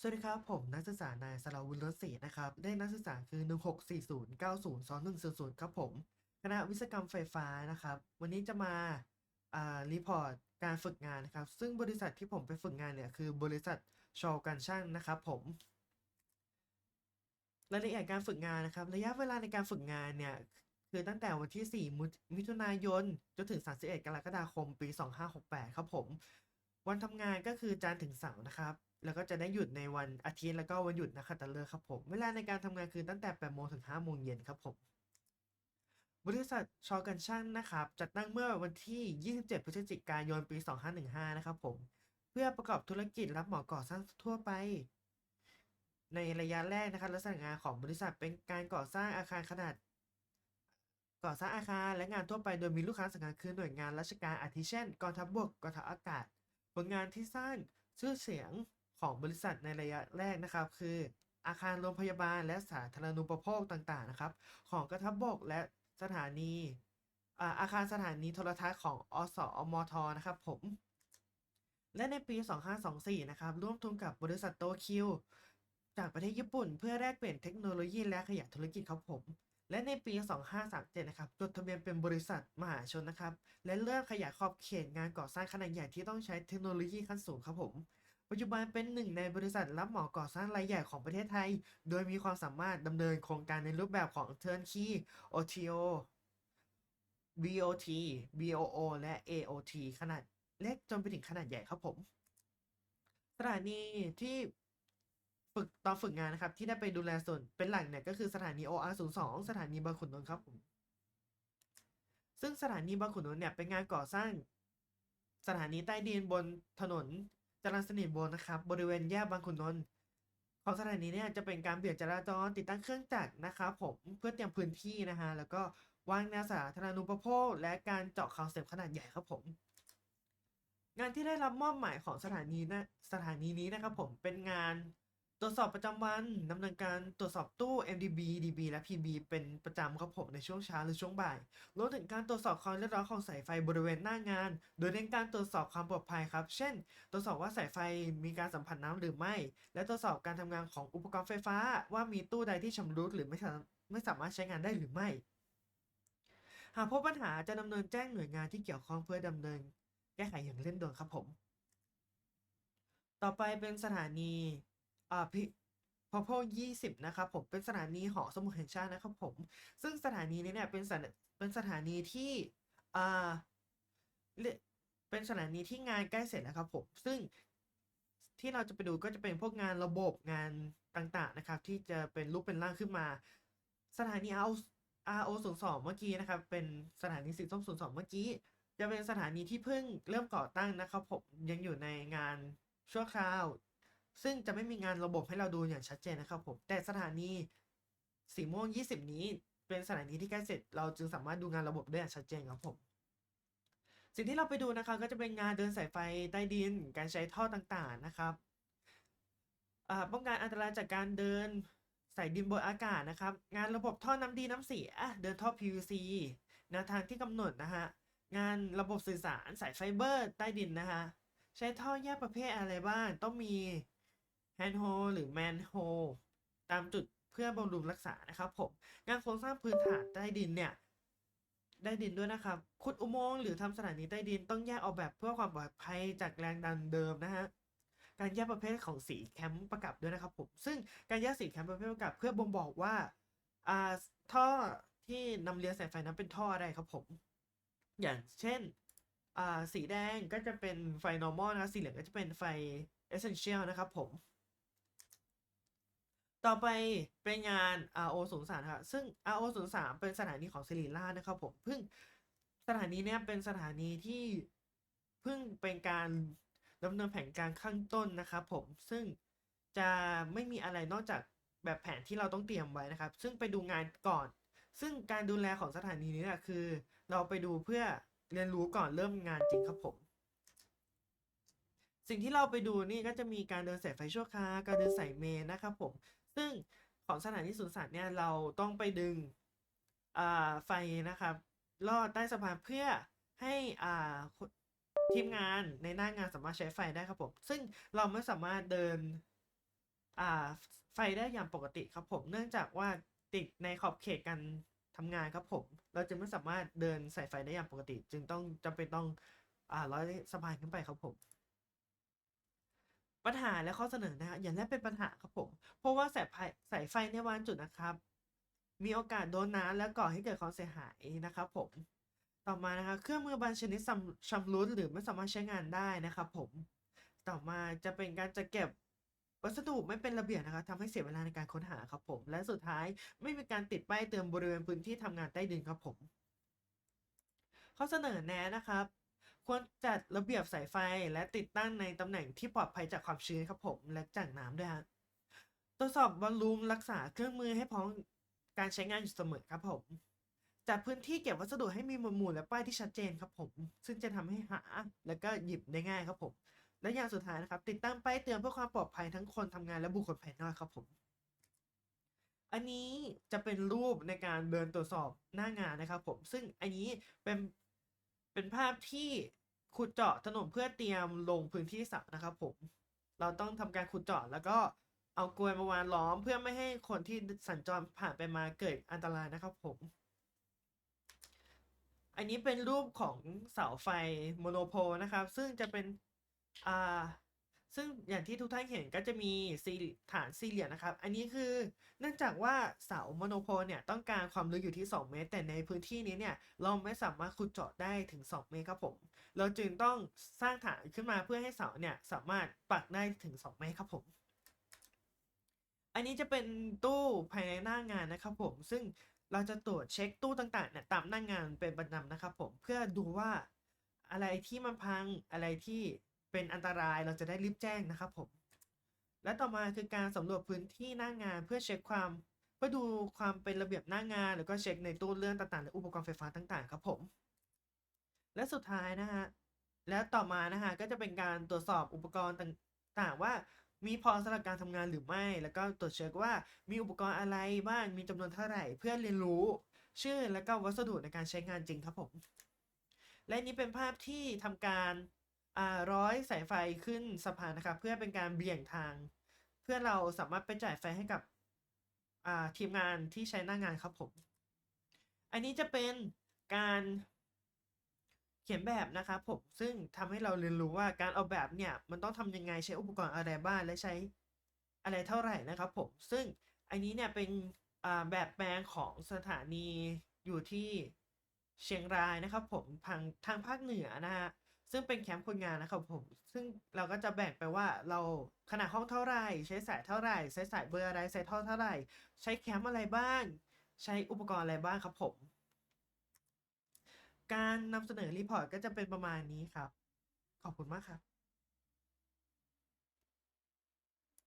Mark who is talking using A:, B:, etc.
A: สวัสดีครับ ผมนักศึกษานายสราวุฒิรศรีนะครับเลขนักศึกษาคือ 1640902000ครับผมคณะวิศวกรรมไฟฟ้านะครับ วันนี้จะมาอ่ารีพอร์ตการฝึกงานนะครับ ซึ่งบริษัทที่ผมไปฝึกงานเนี่ยคือบริษัทชอกันช่างนะครับผมรายละเอียดการฝึกงานนะครับ ระยะเวลาในการฝึกงานเนี่ยคือตั้งแต่วันที่ 4 มิถุนายนจนถึง 31 กรกฎาคม ปี 2568 ครับผม วันทำงานก็คือจันทร์ถึงเสาร์นะครับ แล้วก็จะได้หยุดในวันอาทิตย์แล้วก็วันหยุดนักขัตฤกษ์ครับผม เวลาในการทำงานคือตั้งแต่8โมงถึง5โมงเย็นครับผม บริษัทชอกันช่างนะครับจัดตั้งเมื่อวันที่ 27 พฤศจิกายนปี 2515 นะครับผม เพื่อประกอบธุรกิจรับเหมาก่อสร้างทั่วไป ในระยะแรกนะครับลักษณะงานของบริษัทเป็นการก่อสร้างอาคารขนาด ก่อสร้างอาคารและงานทั่วไปโดยมีลูกค้าสำคัญคือหน่วยงานราชการอาทิเช่นกองทัพบกกองทัพอากาศ ผลงานที่สร้างชื่อเสียง ของบริษัทในระยะแรกนะครับ คืออาคารโรงพยาบาลและสาธารณูปโภคต่างๆนะครับ ของกองทัพบกและสถานีอาอาคารสถานีโทรทัศน์ของอสอมทนะครับผม และในปี 2524 นะครับ ร่วมทุนกับบริษัทโตคิวจากประเทศญี่ปุ่น เพื่อแลกเปลี่ยนเทคโนโลยีและขยายธุรกิจครับผม และในปี 2537 นะครับ จดทะเบียนเป็นบริษัทมหาชนนะครับ และเริ่มขยายขอบเขตงานก่อสร้างขนาดใหญ่ที่ต้องใช้เทคโนโลยีขั้นสูงครับผม ปัจจุบันเป็นหนึ่งในบริษัทรับเหมาก่อสร้างรายใหญ่ของประเทศไทย โดยมีความสามารถดำเนินโครงการในรูปแบบของ Turnkey OTO BOT BOO และ AOT ขนาดเล็กจนไปถึงขนาดใหญ่ครับผมสถานีที่ฝึกตอนฝึกงานนะครับ ที่ได้ไปดูแลส่วนเป็นหลักเนี่ยก็คือสถานี OR02 สถานีบางขุนนนท์ครับผมซึ่งสถานีบางขุนนนท์เนี่ยเป็นงานก่อสร้างสถานีใต้ดินบนถนน จรัญสนิทวงนะครับ บริเวณแยกบางขุนนนท์ของสถานีเนี่ยจะเป็นการเบี่ยงจราจรติดตั้งเครื่องจักรนะครับผมเพื่อเตรียมพื้นที่นะฮะแล้วก็วางแนวสาธารณูปโภค และการเจาะคาวเซปขนาดใหญ่ครับผม งานที่ได้รับมอบหมายของสถานีนะสถานีนี้นะครับผมเป็นงาน ตรวจสอบประจำวันดำเนินการตรวจสอบตู้ MDB DB และ PB เป็นประจำครับผมในช่วงเช้าหรือช่วงบ่ายรวมถึงการตรวจสอบความเรียบร้อยของสายไฟบริเวณหน้างาน โดยเน้นการตรวจสอบความปลอดภัยครับ เช่น ตรวจสอบว่าสายไฟมีการสัมผัสน้ำหรือไม่ และตรวจสอบการทำงานของอุปกรณ์ไฟฟ้า ว่ามีตู้ใดที่ชำรุดหรือไม่ไม่สามารถใช้งานได้หรือไม่ หากพบปัญหาจะดำเนินแจ้งหน่วยงานที่เกี่ยวข้องเพื่อดำเนิน แก้ไขอย่างเร่งด่วนครับผม ต่อไปเป็นสถานี อ่าพิพอพ20นะครับผมเป็นสถานีหอสมุดแห่งชาตินะครับผม ซึ่งสถานีนี้เนี่ยเป็นสถานเป็นสถานีที่อ่าเป็นสถานีที่งานใกล้เสร็จแล้วครับผม ซึ่งที่เราจะไปดูก็จะเป็นพวกงานระบบงานต่างๆนะครับ ที่จะเป็นรูปเป็นร่างขึ้นมา สถานี RO RO 0 2เมื่อกี้นะครับ เป็นสถานีสีส้ม0 2เมื่อกี้ จะเป็นสถานีที่เพิ่งเริ่มก่อตั้งนะครับผมยังอยู่ในงานชั่วคราว ซึ่งจะไม่มีงานระบบให้เราดูอย่างชัดเจนนะครับผมแต่สถานีสีม่วง 20 นี้ เป็นสถานีที่ใกล้เสร็จ เราจึงสามารถดูงานระบบได้อย่างชัดเจนครับผมสิ่งที่เราไปดูนะครับก็จะเป็นงานเดินสายไฟใต้ดิน การใช้ท่อต่างๆนะครับป้องกันอันตรายจากการเดินสายดินบนอากาศนะครับ งานระบบท่อน้ำดีน้ำเสียเดินท่อ PVC แนวทางที่กำหนดนะฮะงานระบบสื่อสารสายไฟเบอร์ใต้ดินนะฮะใช้ท่อแยกประเภทอะไรบ้างต้องมี แฮนโฮหรือแมนโฮตามจุดเพื่อบำรุงรักษานะครับผมงานโครงสร้างพื้นฐานใต้ดินเนี่ยได้ดินด้วยนะครับขุดอุโมงค์หรือทำสถานีใต้ดินต้องแยกออกแบบเพื่อความปลอดภัยจากแรงดันเดิมนะฮะการแยกประเภทของสีแคมป์ประกับด้วยนะครับผมซึ่งการแยกสีแคมป์ประเภทประกับ เพื่อบ่งบอกว่าอ่าท่อที่นำเลี้ยงสายไฟนั้นเป็นท่ออะไรครับผม อย่างเช่นอ่าสีแดงก็จะเป็นไฟ normal นะสีเหลืองก็จะเป็นไฟ essential นะครับผม ต่อไปเป็นงาน RO 0 3ครับ ซึ่ง RO 0 3เป็นสถานีของสิริราชนะครับผมเพิ่งสถานีเนี้ยเป็นสถานีที่เพิ่งเป็นการดำเนินแผนการข้างต้นนะครับผมซึ่งจะไม่มีอะไรนอกจากแบบแผนที่เราต้องเตรียมไว้นะครับ ซึ่งไปดูงานก่อน ซึ่งการดูแลของสถานีนี้นี่ยคือ เราไปดูเพื่อเรียนรู้ก่อนเริ่มงานจริงครับผม สิ่งที่เราไปดูนี่ก็จะมีการเดินสายไฟชั่วคราการเดินสายเมนนะครับผม ซึ่งของสถานีสุนสัตว์เนี่ยเราต้องไปดึงอ่าไฟนะครับลอดใต้สะพานเพื่อให้อ่าทีมงานในหน้างานสามารถใช้ไฟได้ครับผม ซึ่งเราไม่สามารถเดินอ่าไฟได้อย่างปกติครับผม เนื่องจากว่าติดในขอบเขตการทำงานครับผม เราจะไม่สามารถเดินสายไฟได้อย่างปกติ จึงต้องจำเป็นต้องอ่าร้อยสะพานขึ้นไปครับผม ปัญหาและข้อเสนอนะฮะอย่างแรกเป็นปัญหาครับผม เพราะว่าสายไฟสายไฟในบางจุดนะครับ มีโอกาสโดนน้ำและก่อให้เกิดความเสียหายนะครับผมต่อมานะครับเครื่องมือบางชนิดชำรุดหรือไม่สามารถใช้งานได้นะครับผมต่อมาจะเป็นการจะเก็บวัสดุไม่เป็นระเบียบนะครับทำให้เสียเวลาในการค้นหาครับผม และสุดท้ายไม่มีการติดป้ายเตือนบริเวณพื้นที่ทำงานใต้ดินครับผม ข้อเสนอแนะนะครับ ควรจัดระเบียบสายไฟและติดตั้งในตำแหน่งที่ปลอดภัยจากความชื้นครับผม และจากน้ำด้วยฮะตรวจสอบวอลลุ่มรักษาเครื่องมือให้พร้อมการใช้งานอยู่เสมอครับผมจัดพื้นที่เก็บวัสดุให้มีหมวดหมู่และป้ายที่ชัดเจนครับผม ซึ่งจะทำให้หาและก็หยิบได้ง่ายครับผม และอย่างสุดท้ายนะครับ ติดตั้งป้ายเตือนเพื่อความปลอดภัยทั้งคนทำงานและบุคคลภายนอกครับผม อันนี้จะเป็นรูปในการเดินตรวจสอบหน้างานนะครับผม ซึ่งอันนี้เป็น เป็นภาพที่ขุดเจาะถนนเพื่อเตรียมลงพื้นที่สระนะครับผม เราต้องทำการขุดเจาะแล้วก็เอากลวยมาวางล้อม เพื่อไม่ให้คนที่สัญจรผ่านไปมาเกิดอันตรายนะครับผม อันนี้เป็นรูปของเสาไฟโมโนโพลนะครับ ซึ่งจะเป็นอ่า ซึ่งอย่างที่ทุกท่านเห็นก็จะมีซีฐานสี่เหลี่ยมนะครับ อันนี้คือเนื่องจากว่าเสาโมโนโพลเนี่ยต้องการความลึกอยู่ที่ 2 เมตร แต่ในพื้นที่นี้เนี่ยเราไม่สามารถขุดเจาะได้ถึง 2 เมตรครับผม เราจึงต้องสร้างฐานขึ้นมาเพื่อให้เสาเนี่ยสามารถปักได้ถึง 2 เมตรครับผม อันนี้จะเป็นตู้ภายในหน้างานนะครับผม ซึ่งเราจะตรวจเช็คตู้ต่างๆเนี่ยตามหน้างานเป็นประจำนะครับผมเพื่อดูว่าอะไรที่มันพังอะไรที่ เป็นอันตรายเราจะได้รีบแจ้งนะครับผม และต่อมาคือการสำรวจพื้นที่หน้างานเพื่อเช็คความเพื่อดูความเป็นระเบียบหน้างาน แล้วก็เช็คในตู้เลื่อนต่างๆและอุปกรณ์ไฟฟ้าต่างๆ ครับผม และสุดท้ายนะฮะและต่อมานะฮะก็จะเป็นการตรวจสอบอุปกรณ์ต่างๆ ว่ามีพอสำหรับการทำงานหรือไม่ แล้วก็ตรวจเช็คว่ามีอุปกรณ์อะไรบ้างมีจำนวนเท่าไหร่ เพื่อเรียนรู้ ชื่อและก็วัสดุในการใช้งานจริงครับผม และนี้เป็นภาพที่ทำการ ร้อยสายไฟขึ้นสะพานนะครับเพื่อเป็นการเบี่ยงทาง เพื่อเราสามารถไปจ่ายไฟให้กับอ่าทีมงานที่ใช้หน้างานครับผม อันนี้จะเป็นการเขียนแบบนะครับผมซึ่งทำให้เราเรียนรู้ว่าการออกแบบเนี่ยมันต้องทำยังไงใช้อุปกรณ์อะไรบ้างและใช้อะไรเท่าไหร่นะครับผมซึ่งอันนี้เนี่ยเป็นอ่าแบบแปลงของสถานีอยู่ที่เชียงรายนะครับผมทางทางภาคเหนือนะฮะ ซึ่งเป็นแคมป์คนงานนะครับผม ซึ่งเราก็จะแบ่งไปว่าเราขนาดห้องเท่าไหร่ ใช้สายเท่าไหร่ ใช้สายเบอร์อะไร ใช้ท่อเท่าไหร่ ใช้แคมป์อะไรบ้าง ใช้อุปกรณ์อะไรบ้างครับผม การนำเสนอรีพอร์ตก็จะเป็นประมาณนี้ครับ ขอบคุณมากครับ